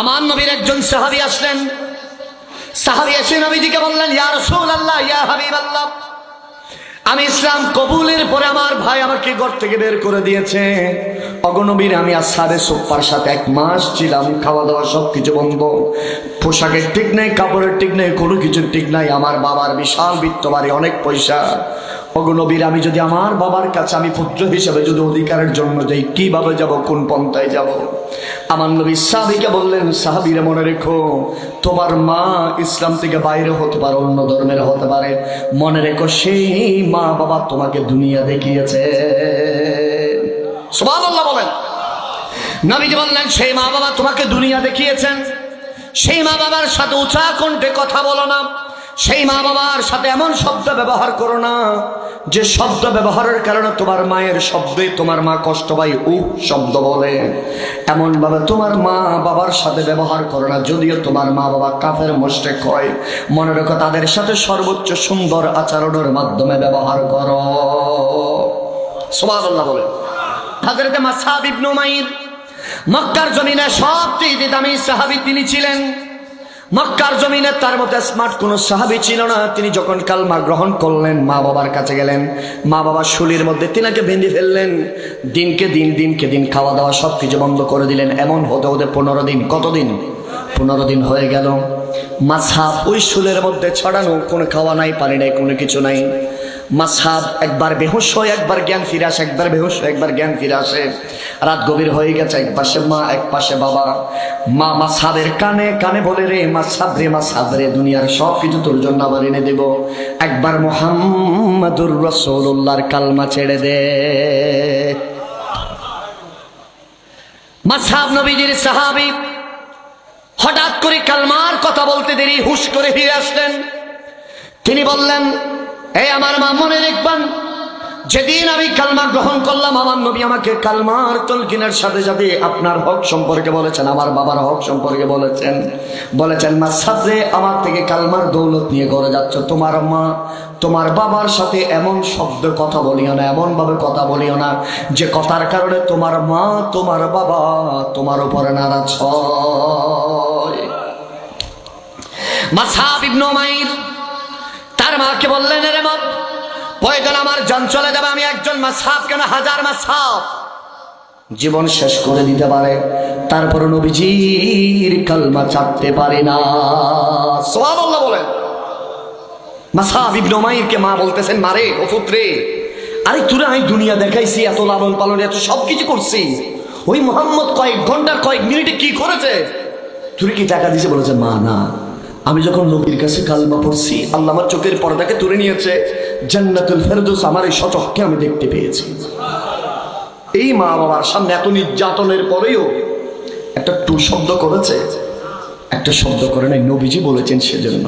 আমার নবীর একজন সাহাবি আসলেন। সাহাবি এসে নবীজিকে বললেন, ইয়া রসুল আল্লাহ ইয়া হাবিব আল্লাহ আমি ইসলাম কবুলের পরে আমার ভাই আমাকে ঘর থেকে বের করে দিয়েছে। অগনবীর আমি আর সাড়ে সোপ্পার সাথে এক মাস ছিলাম খাওয়া দাওয়া সব কিছু বন্ধ। পোশাকের ঠিক নেই, কাপড়ের ঠিক নেই, কোনো কিছুর ঠিক নাই। আমার বাবার বিশাল বৃত্ত বাড়ি অনেক পয়সা। অগনবীর আমি যদি আমার বাবার কাছে, আমি পুত্র হিসেবে যদি অধিকারের জন্য যাই, কীভাবে যাব? কোন পন্থায় যাব? আমার নবী সাহাবিকে বললেন, সাহাবিরে মনে রেখো, তোমার মা ইসলাম থেকে বাইরে হতে পারে, অন্য ধর্মের হতে পারে। মনে রেখো, সেই মা বাবা তোমাকে দুনিয়া দেখিয়েছে। বলেন। নবীজি বললেন, সেই মা বাবা তোমাকে দুনিয়া দেখিয়েছেন। সেই মা বাবার সাথে উঁচা কণ্ঠে কথা বলো না। সেই মা বাবার সাথে এমন শব্দ ব্যবহার করো না, যে শব্দ ব্যবহারের কারণে তোমার মায়ের শব্দে তোমার মা কষ্ট পায় উ শব্দ বলে। এমন ভাবে তোমার মা বাবার সাথে ব্যবহার করো না, যদিও তোমার মা বাবা কাফের মোস্টেক হয়। মনে রেখো, তাদের সাথে সর্বোচ্চ সুন্দর আচরণের মাধ্যমে ব্যবহার করো। সুবহানাল্লাহ বলে। হাজরতে মাসাব ইবনু মাইর মক্কার জমিনে সবচেয়ে দামি সাহাবী তিনি ছিলেন। মক্কার জমিনে তার মধ্যে স্মার্ট কোনো সাহাবি ছিল না। তিনি যখন কালমা গ্রহণ করলেন, মা বাবার কাছে গেলেন। মা বাবার শুলির মধ্যে তিনাকে বেঁধে ফেললেন। দিনকে দিন দিনকে দিন খাওয়া দাওয়া সব কিছু বন্ধ করে দিলেন। এমন হতে হতে পনেরো দিন কতদিন পনেরো দিন হয়ে গেল। মাছা ওই শুলের মধ্যে ছড়ানো, কোনো খাওয়া নাই, পানি নাই, কোনো কিছু নাই। মাসাব একবার বেহুশ হয় একবার জ্ঞান ফিরে আসে, একবার বেহুশ হয় একবার জ্ঞান ফিরে আসে। রাত গভীর হয়ে গেছে, এক পাশে মা, এক পাশে বাবা। মা মাসাবের কানে কানে বলে, রে মাসাব রে মাসাব রে, দুনিয়ার সব কিছু তোর জন্য আবার এনে দেব। একবার মোহাম্মদুর রসৌল্লাহর কালমা ছেড়ে দে। মাসাব নবীজির সাহাবি হঠাৎ করে কালমার কথা বলতে দেরি, হুশ করে ফিরে আসলেন। তিনি বললেন এই আমার মা মনে দেখবেন যেদিন আমি কালমা গ্রহণ করলাম, আমার নবী আমাকে কালমার তলকিনের সাথে সাথে আপনার হক সম্পর্কে বলেছেন, আমার বাবার হক সম্পর্কে বলেছেন। বলেছেন, মা সাথে আমার থেকে কালমার দৌলত নিয়ে ঘরে যাচ্ছ। তোমার মা, তোমার বাবার সাথে এমন শব্দ কথা বলিও না এমন ভাবে কথা বলিও না, যে কথার কারণে তোমার মা, তোমার বাবা তোমার উপরে নারাজ হয়। মাসাব ইবনু মাইর মাকে বললেন রে মা প্রয়োজন আমার জন চলে যাবে, আমি একজন মাসাব কেন হাজার মাসাব জীবন শেষ করে দিতে পারে, তারপর নবীজির কালমা চাপতে পারে না। সোহাবল্লাহ বলেন। মাসাব মা বলতেছেন, মারে আরে আমি দুনিয়া দেখাইছি, এত লালন পালন, এত সব কিছু করছি। ওই মোহাম্মদ কয়েক ঘণ্টার কয়েক মিনিটে কি করেছে? তুই কি টাকা দিছে? বলেছে, মা, না। আমি যখন নবীর কাছে কালমা পড়ছি, আল্লাহ আমার চোখের পর্দাকে তুলে নিয়েছে, জান্নাতুল ফেরদৌস আমার এই সচককে আমি দেখতে পেয়েছি। এই মা বাবার সামনে এত নির্যাতনের পরেও একটা টু শব্দ করেছে, একটা শব্দ করে নাই, নবীজি বলেছেন সেজন্য।